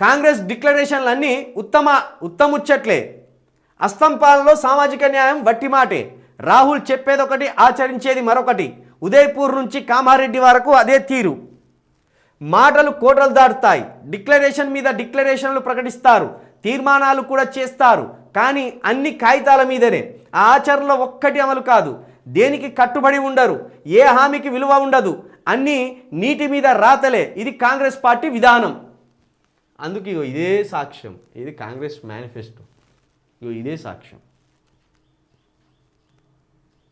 కాంగ్రెస్ డిక్లరేషన్లు అన్నీ ఉత్తమ ఉత్తముచ్చట్లే. అస్తంపాలలో సామాజిక న్యాయం వట్టి మాటే. రాహుల్ చెప్పేదొకటి ఆచరించేది మరొకటి. ఉదయపూర్ నుంచి కామారెడ్డి వరకు అదే తీరు. మాటలు కోటలు దాటుతాయి. డిక్లరేషన్ మీద డిక్లరేషన్లు ప్రకటిస్తారు. తీర్మానాలు కూడా చేస్తారు. కానీ అన్ని కాగితాల మీదనే. ఆ ఆచరణలో ఒక్కటి అమలు కాదు. దేనికి కట్టుబడి ఉండరు? ఏ హామీకి విలువ ఉండదు? అన్నీ నీటి మీద రాతలే. ఇది కాంగ్రెస్ పార్టీ విధానం. అందుకు ఇగో ఇదే సాక్ష్యం. ఇది కాంగ్రెస్ మేనిఫెస్టో. ఇగో ఇదే సాక్ష్యం.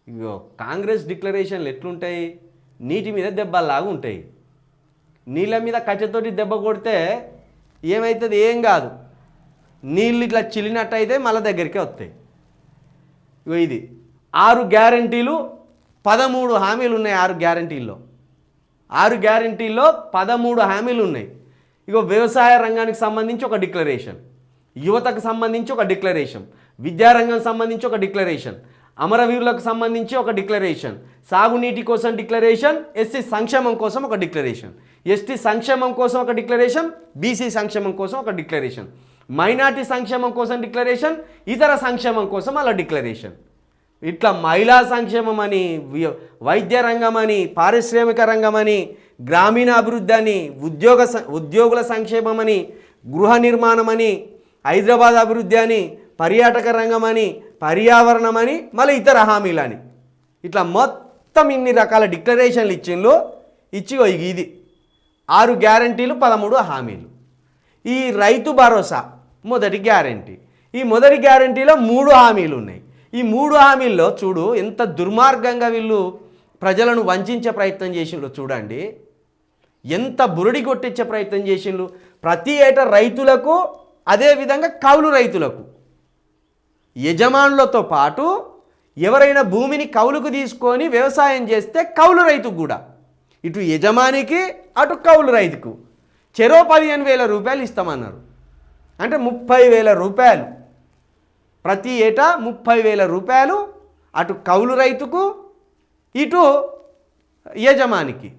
ఇగో కాంగ్రెస్ డిక్లరేషన్లు ఎట్లుంటాయి? నీటి మీద దెబ్బలాగా ఉంటాయి. నీళ్ళ మీద కచ్చతోటి దెబ్బ కొడితే ఏమవుతుంది ఏం కాదు. నీళ్ళు ఇట్లా చిల్లినట్టయితే మళ్ళీ దగ్గరికే వస్తాయి. ఇగో ఇది. ఆరు గ్యారంటీలు పదమూడు హామీలు ఉన్నాయి ఆరు గ్యారంటీల్లో. ఆరు గ్యారంటీల్లో పదమూడు హామీలు ఉన్నాయి ఇగో వ్యవసాయ రంగానికి సంబంధించి ఒక డిక్లరేషన్ యువతకు సంబంధించి ఒక డిక్లరేషన్ విద్యారంగం సంబంధించి ఒక డిక్లరేషన్ అమరవీరులకు సంబంధించి ఒక డిక్లరేషన్ సాగునీటి కోసం డిక్లరేషన్ ఎస్సీ సంక్షేమం కోసం ఒక డిక్లరేషన్ ఎస్టీ సంక్షేమం కోసం ఒక డిక్లరేషన్ బీసీ సంక్షేమం కోసం ఒక డిక్లరేషన్ మైనార్టీ సంక్షేమం కోసం డిక్లరేషన్ ఇతర సంక్షేమం కోసం అలా డిక్లరేషన్. ఇట్లా మహిళా సంక్షేమం అని వైద్య రంగం అని పారిశ్రామిక రంగం అని గ్రామీణ అభివృద్ధి అని ఉద్యోగ ఉద్యోగుల సంక్షేమం అని గృహ నిర్మాణం అని హైదరాబాద్ అభివృద్ధి అని పర్యాటక రంగం అని పర్యావరణం అని మళ్ళీ ఇతర హామీలని. ఇట్లా మొత్తం ఇన్ని రకాల డిక్లరేషన్లు ఇచ్చిండ్రు ఇచ్చి ఇది. ఆరు గ్యారంటీలు పదమూడు హామీలు. ఈ రైతు భరోసా మొదటి గ్యారంటీ. ఈ మొదటి గ్యారంటీలో మూడు హామీలు ఉన్నాయి. ఈ మూడు హామీల్లో చూడు ఎంత దుర్మార్గంగా వీళ్ళు ప్రజలను వంచే ప్రయత్నం చేసిండ్రో చూడండి. ఎంత బురడి కొట్టించే ప్రయత్నం చేసిండ్రు ప్రతి ఏటా రైతులకు అదేవిధంగా కౌలు రైతులకు. యజమానులతో పాటు ఎవరైనా భూమిని కౌలుకు తీసుకొని వ్యవసాయం చేస్తే కౌలు రైతుకు కూడా. ఇటు యజమానికి అటు కౌలు రైతుకు. చెరో పదిహేను వేల రూపాయలు ఇస్తామన్నారు. అంటే ముప్పై వేల రూపాయలు. ప్రతి ఏటా ముప్పై వేల రూపాయలు అటు కౌలు రైతుకు ఇటు యజమానికి.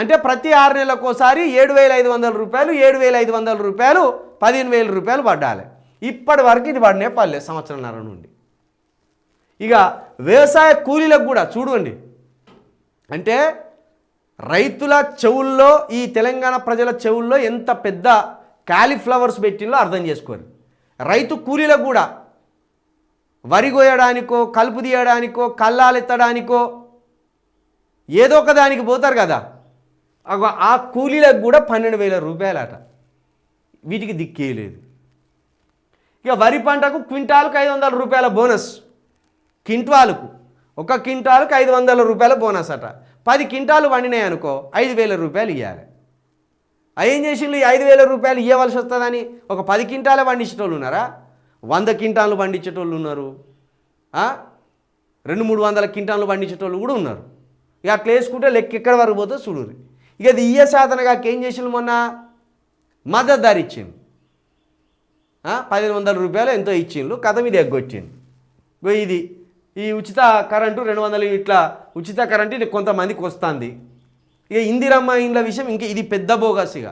అంటే ప్రతి ఆరు నెలలకోసారి ఏడు వేల ఐదు వందల రూపాయలు ఏడు వేల ఐదు వందల రూపాయలు పదిహేను వేల రూపాయలు పడ్డాలి. ఇప్పటి వరకు ఇది పడినే పర్లేదు సంవత్సరంన్నర నుండి. ఇక వ్యవసాయ కూలీలకు కూడా చూడండి. అంటే రైతుల చెవుల్లో ఈ తెలంగాణ ప్రజల చెవుల్లో ఎంత పెద్ద క్యాలీఫ్లవర్స్ పెట్టిందో అర్థం చేసుకోరు. రైతు కూలీలకు కూడా వరి కోయడానికో కలుపు తీయడానికో కల్లాలెత్తడానికో ఏదో ఒక దానికి పోతారు కదా. ఆ కూలీలకు కూడా పన్నెండు వేల రూపాయలట. వీటికి దిక్కేయలేదు ఇక వరి పంటకు క్వింటాలకు ఐదు వందల రూపాయల బోనస్. క్వింటాలకు. ఒక క్వింటాలకు ఐదు వందల రూపాయల బోనస్ అట. పది క్వింటాలు వండినాయి అనుకో ఐదు వేల రూపాయలు ఇవ్వాలి ఏం చేసిండ్రు ఐదు వేల రూపాయలు ఇవ్వవలసి వస్తుందని ఒక పది క్వింటాలు పండించేటోళ్ళు ఉన్నారా? వంద క్వింటాలు పండించేటోళ్ళు ఉన్నారు. రెండు మూడు వందల క్వింటాలు పండించేటోళ్ళు కూడా ఉన్నారు. ఇక అట్లా వేసుకుంటే లెక్క ఎక్కడ వరకు పోతుందో చూడుర్రి ఇక అది ఇయ్య సాధనగా ఏం చేసిండ్రు మొన్న? మద్దతు ధర ఇచ్చిండు. పదిహేను వందల రూపాయలు ఎంతో ఇచ్చిండ్రు కథ మీద ఎగ్గొచ్చిండు. ఇది. ఈ ఉచిత కరెంటు రెండు వందలు ఇట్లా ఉచిత కరెంటు ఇది కొంతమందికి వస్తుంది. ఇక ఇందిరమ్మ ఇండ్ల విషయం ఇంక ఇది పెద్ద బోగస్ ఇక.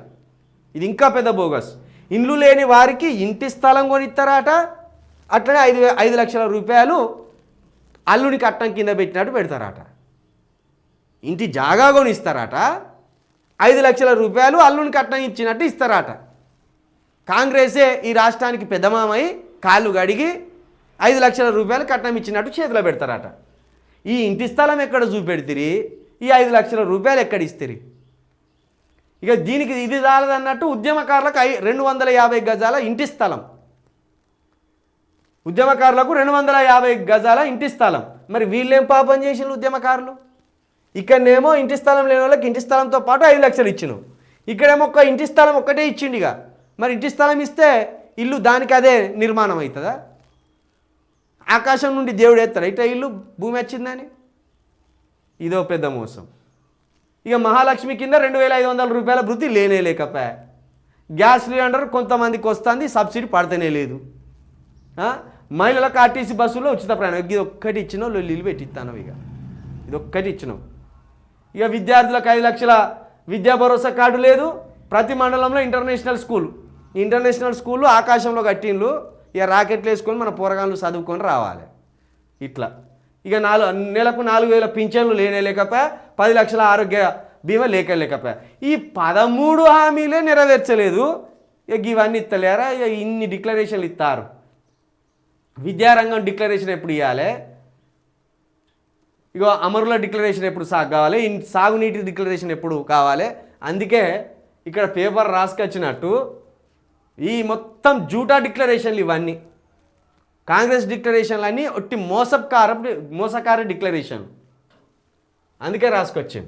ఇది ఇంకా పెద్ద బోగస్. ఇండ్లు లేని వారికి ఇంటి స్థలం కొనిస్తారట అట్లనే ఐదు ఐదు లక్షల రూపాయలు అల్లుని కట్టం కింద పెట్టినట్టు పెడతారట. ఇంటి జాగా కొనిస్తారట. ఐదు లక్షల రూపాయలు అల్లుని కట్నం ఇచ్చినట్టు ఇస్తారట. కాంగ్రెసే ఈ రాష్ట్రానికి పెద్దమామై కాళ్ళు గడిగి ఐదు లక్షల రూపాయలు కట్నం ఇచ్చినట్టు చేతిలో పెడతారట. ఈ ఇంటి స్థలం ఎక్కడ చూపెడితిరి? ఈ ఐదు లక్షల రూపాయలు ఎక్కడ ఇస్తారు? ఇక దీనికి ఇది చాలదన్నట్టు ఉద్యమకారులకు ఐ రెండు వందల యాభై గజాల ఇంటి స్థలం. ఉద్యమకారులకు రెండు వందల యాభై గజాల ఇంటి స్థలం. మరి వీళ్ళేం పాపం చేసిన ఉద్యమకారులు? ఇక్కడనేమో ఇంటి స్థలం లేని వాళ్ళకి ఇంటి స్థలంతో పాటు ఐదు లక్షలు ఇచ్చినావు ఇక్కడేమో ఒక ఇంటి స్థలం ఒక్కటే ఇచ్చిండిగా మరి ఇంటి స్థలం ఇస్తే ఇల్లు దానికి అదే నిర్మాణం అవుతుందా? ఆకాశం నుండి దేవుడు ఎత్తాడు. ఇట్లా ఇల్లు భూమి వచ్చిందని? ఇదో పెద్ద మోసం. ఇక మహాలక్ష్మి కింద రెండు వేల ఐదు వందల రూపాయల వృత్తి లేనే లేకపా. గ్యాస్ సిలిండర్ కొంతమందికి వస్తుంది సబ్సిడీ పడతనే లేదు. మహిళలకు ఆర్టీసీ బస్సులో ఉచిత ప్రయాణం. ఇది ఒక్కటి ఇచ్చినావు లొల్లిలు పెట్టిస్తాను ఇక. ఇది ఒక్కటి ఇచ్చినావు ఇక విద్యార్థులకు ఐదు లక్షల విద్యా భరోసా కార్డు లేదు. ప్రతి మండలంలో ఇంటర్నేషనల్ స్కూల్. ఇంటర్నేషనల్ స్కూళ్ళు ఆకాశంలో కట్టిండ్లు. ఇక రాకెట్లు వేసుకొని మన పోరగాళ్ళు చదువుకొని రావాలి. ఇట్లా. ఇక నాలుగు నెలకు నాలుగు వేల పింఛన్లు లేనే లేకపోయా పది లక్షల ఆరోగ్య బీమా లేక లేకపోయా. ఈ పదమూడు హామీలే నెరవేర్చలేదు. ఇక ఇవన్నీ ఇస్తలేరా ఇక ఇన్ని డిక్లరేషన్లు ఇస్తారు విద్యారంగం డిక్లరేషన్ ఎప్పుడు ఇవ్వాలి ఇగో అమరుల డిక్లరేషన్ ఎప్పుడు సాగు కావాలి? ఇన్ సాగునీటి డిక్లరేషన్ ఎప్పుడు కావాలి? అందుకే ఇక్కడ పేపర్ రాసుకొచ్చినట్టు ఈ మొత్తం జూటా డిక్లరేషన్లు ఇవన్నీ. కాంగ్రెస్ డిక్లరేషన్లు అన్నీ ఒట్టి మోసకార మోసకార డిక్లరేషన్ అందుకే రాసుకొచ్చింది